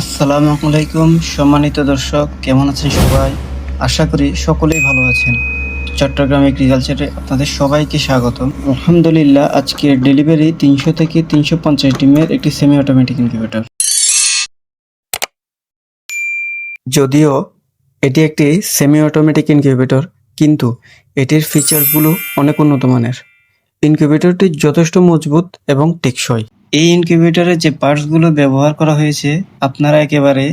আসসালামু আলাইকুম, সম্মানিত দর্শক, কেমন আছেন সবাই? আশা করি সকলেই ভালো আছেন। চট্টগ্রাম এগ্রিকালচারে আপনাদের সবাইকে স্বাগত আলহামদুলিল্লাহ, আজকের ডেলিভারি তিনশো থেকে তিনশো পঞ্চাশ ডিমের একটি সেমি অটোমেটিক ইনকিউবেটর যদিও এটি একটি সেমি অটোমেটিক ইনকিউবেটর কিন্তু এটির ফিচারগুলো অনেক উন্নত মানের। ইনকিউবেটরটি যথেষ্ট মজবুত এবং টেকসই। এই ইনকিউবেটরে যে পার্টসগুলো ব্যবহার করা হয়েছে, আপনারা একেবারে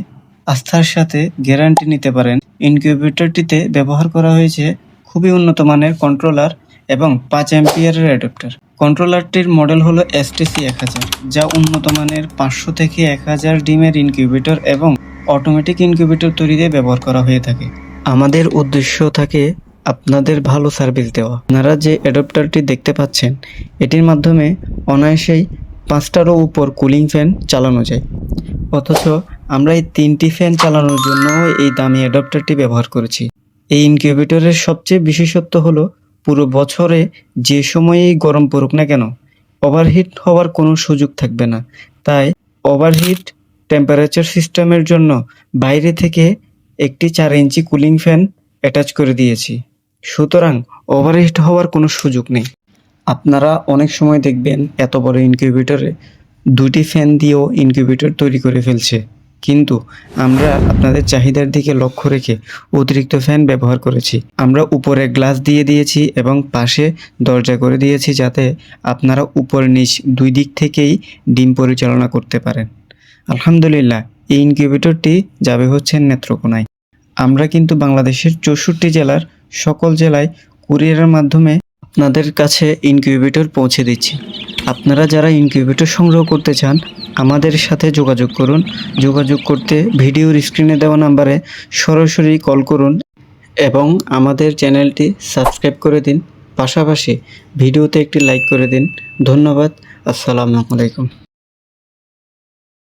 আস্থার সাথে গ্যারান্টি নিতে পারেন। ইনকিউবেটরটিতে ব্যবহার করা হয়েছে খুবই উন্নত মানের কন্ট্রোলার এবং পাঁচ অ্যাম্পিয়ারের অ্যাডাপ্টার কন্ট্রোলারটির মডেল হলো এসটিসি এক হাজার, যা উন্নত মানের পাঁচশো থেকে এক হাজার ডিমের ইনকিউবেটর এবং অটোমেটিক ইনকিউবেটর তৈরিতে ব্যবহার করা হয়ে থাকে। আমাদের উদ্দেশ্য থাকে আপনাদের ভালো সার্ভিস দেওয়া। আপনারা যে অ্যাডাপ্টারটি দেখতে পাচ্ছেন, এটির মাধ্যমে অনায়াসেই পাঁচটারও উপর কুলিং ফ্যান চালানো যায়। অথচ আমরা এই তিনটি ফ্যান চালানোর জন্য এই দামি অ্যাডাপ্টারটি ব্যবহার করেছি। এই ইনকিউবেটরের সবচেয়ে বিশেষত্ব হলো, পুরো বছরে যে সময়েই গরম পড়ুক না কেন ওভারহিট হওয়ার কোনো সুযোগ থাকবে না। তাই ওভারহিট টেম্পারেচার সিস্টেমের জন্য বাইরে থেকে একটি চার ইঞ্চি কুলিং ফ্যান অ্যাটাচ করে দিয়েছি। সুতরাং ওভারহিট হওয়ার কোনো সুযোগ নেই। আপনারা অনেক সময় দেখবেন এত বড় ইনকিউবেটরে দুটি ফ্যান দিয়েও ইনকিউবেটর তৈরি করে ফেলছে। কিন্তু আমরা আপনাদের চাহিদার দিকে লক্ষ্য রেখে অতিরিক্ত ফ্যান ব্যবহার করেছি। আমরা উপরে গ্লাস দিয়ে দিয়েছি এবং পাশে দরজা করে দিয়েছি যাতে আপনারা উপর নিচ দুই দিক থেকেই ডিম পরিচালনা করতে পারেন। আলহামদুলিল্লাহ, এই ইনকিউবেটরটি যাবে হচ্ছে নেত্রকোনায়। আমরা কিন্তু বাংলাদেশের চৌষট্টি জেলার সকল জেলায় কুরিয়ারের মাধ্যমে আপনাদের কাছে ইনকিউবেটর পৌঁছে দিচ্ছি। আপনারা যারা ইনকিউবেটর সংগ্রহ করতে চান, আমাদের সাথে যোগাযোগ করুন। যোগাযোগ করতে ভিডিওর স্ক্রিনে দেওয়া নাম্বারে সরাসরি কল করুন এবং আমাদের চ্যানেলটি সাবস্ক্রাইব করে দিন। পাশাপাশি ভিডিওতে একটি লাইক করে দিন। ধন্যবাদ। আসসালামু আলাইকুম।